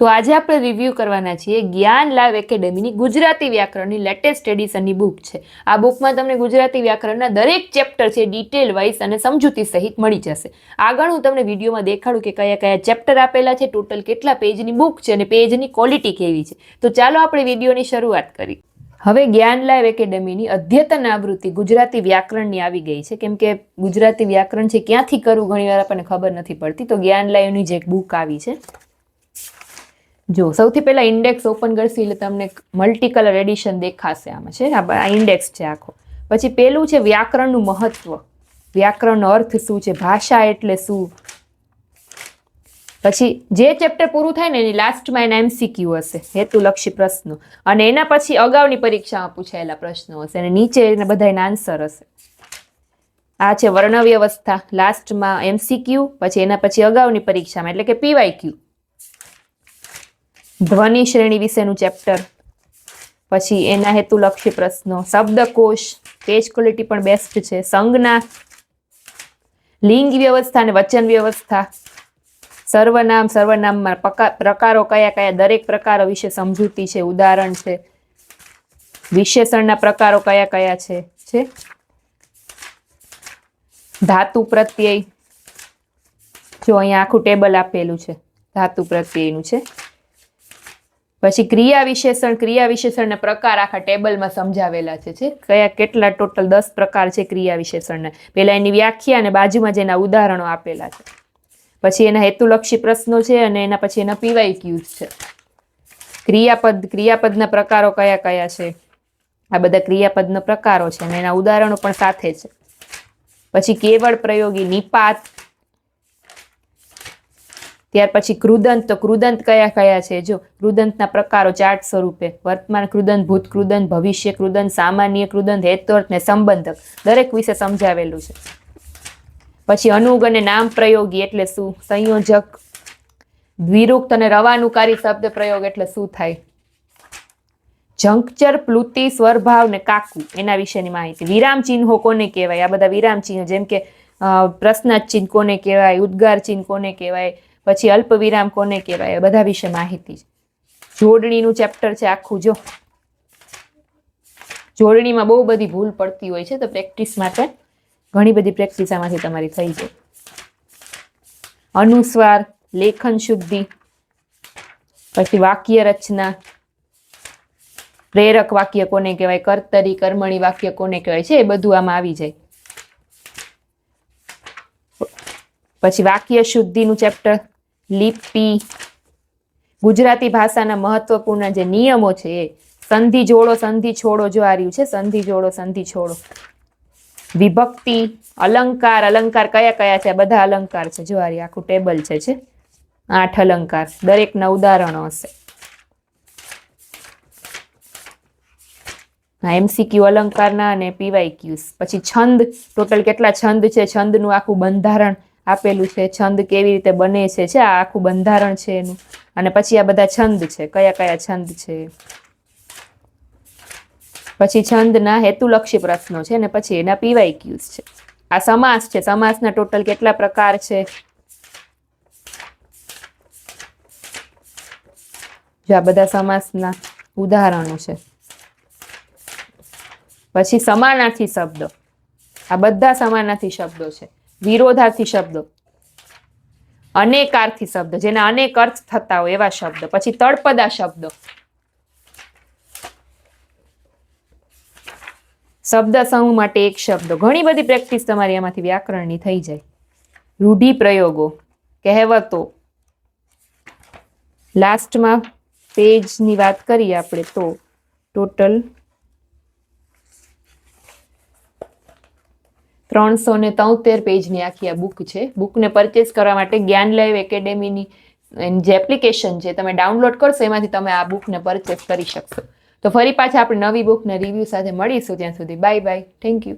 તો આજે આપણે રિવ્યૂ કરવાના છીએ જ્ઞાન લાવ એકેડેમીની ગુજરાતી વ્યાકરણની લેટેસ્ટ એડિશનની બુક છે. આ બુકમાં તમને ગુજરાતી વ્યાકરણના દરેક ચેપ્ટર છે ડિટેલ વાઇઝ અને સમજૂતી સહિત મળી જશે. આગળ હું તમને વિડીયોમાં દેખાડું કે કયા કયા ચેપ્ટર આપેલા છે ટોટલ કેટલા પેજની બુક છે અને પેજની ક્વોલિટી કેવી છે. તો ચાલો આપણે વિડીયોની શરૂઆત કરી હવે જ્ઞાન લાઈવ એકેડેમીની અદ્યતન આવૃત્તિ ગુજરાતી વ્યાકરણની આવી ગઈ છે. કેમ કે ગુજરાતી વ્યાકરણ છે, ક્યાંથી કરવું ઘણીવાર આપણને ખબર નથી પડતી. તો જ્ઞાન લાઈવની જે બુક આવી છે જો, સૌથી પહેલા ઇન્ડેક્સ ઓપન કરશે એટલે તમને મલ્ટી કલર એડિશન દેખાશે આમાં. છે આ ઇન્ડેક્સ છે આખો. પછી પેલું છે વ્યાકરણનું મહત્વ. વ્યાકરણનો અર્થ શું છે? ભાષા એટલે શું? પછી જે ચેપ્ટર પૂરું થાય ને એની લાસ્ટમાં એના એમસીક્યુ હશે. હેતુલક્ષી પ્રશ્નો. અને એના પછી અગાઉની પરીક્ષામાં પૂછાયેલા પ્રશ્નો હશે અને નીચે એના બધા એના આન્સર હશે. આ છે વર્ણવ્યવસ્થા. લાસ્ટમાં એમસીક્યુ પછી એના પછી અગાઉની પરીક્ષામાં. એટલે કે પીવાય ક્યુ ધ્વનિ શ્રેણી વિશેનું ચેપ્ટર પછી એના હેતુલક્ષી પ્રશ્નો. શબ્દકોશ પેજ ક્વોલિટી પણ બેસ્ટ છે. સંજ્ઞા, લિંગ વ્યવસ્થા અને વચન વ્યવસ્થા. સર્વનામ, સર્વનામમાં પ્રકારો કયા કયા, દરેક પ્રકારો વિશે સમજૂતી છે, ઉદાહરણ છે. વિશેષણના પ્રકારો કયા કયા છે છે? ધાતુ પ્રત્યય. જો અહીંયા આખું ટેબલ આપેલું છે, ધાતુ પ્રત્યયનું છે. પછી ક્રિયા વિશેષણ, ક્રિયા વિશેષણના પ્રકાર આખા ટેબલમાં સમજાવેલા છે કયા કેટલા ટોટલ દસ પ્રકાર છે ક્રિયા વિશેષણના? પહેલાં એની વ્યાખ્યા અને બાજુમાં જેના ઉદાહરણો આપેલા છે. પછી એના હેતુલક્ષી પ્રશ્નો છે અને એના પછી એના પીવાય ક્યુઝ છે. ક્રિયાપદ, ક્રિયાપદના પ્રકારો કયા કયા છે? આ બધા ક્રિયાપદના પ્રકારો છે અને એના ઉદાહરણો પણ સાથે છે. પછી કેવળ પ્રયોગી નિપાત ત્યાર પછી કૃદંત તો કૃદંત કયા કયા છે? જો કૃદંતના પ્રકારો ચાર્ટ સ્વરૂપે, વર્તમાન કૃદંત ભૂત કૃદંત ભવિષ્ય કૃદંત સામાન્ય કૃદંત હેતુઅર્થ ને સંબંધક, દરેક વિશે સમજાવેલું છે. પછી અનુગ અને નામ પ્રયોગી એટલે શું? સંયોજક, દ્વિરુક્ત અને રવાનુકારી શબ્દ પ્રયોગ એટલે શું થાય? જંકચર, પ્લુતિ, સ્વરભાવ ને કાકુ, એના વિશેની માહિતી. વિરામ ચિહ્નો કોને કહેવાય? આ બધા વિરામ ચિહ્નો, જેમ કે પ્રશ્નાચિહ્ન કોને કહેવાય? ઉદ્ગાર ચિહ્ન કોને કહેવાય? પછી અલ્પ વિરામ કોને કહેવાય બધા વિશે માહિતી જોડણીનું ચેપ્ટર છે આખું, જો. જોડણીમાં બહુ બધી ભૂલ પડતી હોય છે, તો પ્રેક્ટિસ માટે ઘણી બધી પ્રેક્ટિસ આમાંથી તમારી થઈ જાય. અનુસ્વાર, લેખન શુદ્ધિ, પછી વાક્ય રચના. પ્રેરક વાક્ય કોને કહેવાય, કર્તરી, કર્મણી વાક્ય કોને કહેવાય છે, એ બધું આમાં આવી જાય. પછી વાક્ય શુદ્ધિનું ચેપ્ટર લિપિ. ગુજરાતી ભાષાના મહત્વપૂર્ણ જે નિયમો છે એ, સંધિ જોડો, સંધિ છોડો જો આ રહ્યું છે, સંધિ જોડો, સંધિ છોડો. વિભક્તિ, અલંકાર અલંકાર કયા કયા છે? બધા અલંકાર છે જો આ આખું ટેબલ છે છે. આઠ અલંકાર દરેકના ઉદાહરણો હશે. હા એમસીક્યુ અલંકારના અને પીવાય ક્યુસ પછી છંદ, ટોટલ કેટલા છંદ છે? છંદનું આખું બંધારણ આપેલું છે, છંદ કેવી રીતે બને છે છે, આ આખું બંધારણ છે એનું. અને પછી આ બધા છંદ છે, કયા કયા છંદ છે. પછી છંદના હેતુલક્ષી પ્રશ્નો છે અને પછી એના પીવાય ક્યુઝ છે. આ સમાસ છે, સમાસના ટોટલ કેટલા પ્રકાર છે. જો આ બધા સમાસના ઉદાહરણો છે. પછી સમાનાર્થી શબ્દો. આ બધા સમાનાર્થી શબ્દો છે. વિરોધાર્થી શબ્દ. અનેકાર્થી શબ્દ. જેના અનેક અર્થ થતા હોય એવા શબ્દ. પછી તળપદા શબ્દ. શબ્દ સમૂહ માટે એક શબ્દ. ઘણી બધી પ્રેક્ટિસ તમારી એમાંથી વ્યાકરણની થઈ જાય. રૂઢિ પ્રયોગો કહેવતો. લાસ્ટમાં પેજની વાત કરીએ આપણે તો. ટોટલ ત્રણસો ને તોતેર પેજની આખી આ બુક છે. બુકને પરચેસ કરવા માટે જ્ઞાન લાઈવ એકેડેમીની જે એપ્લિકેશન છે તમે ડાઉનલોડ કરશો, એમાંથી તમે આ બુકને પરચેસ કરી શકશો. તો ફરી પાછા આપણે નવી બુકને રિવ્યૂ સાથે મળીશું. ત્યાં સુધી બાય બાય થેન્ક યુ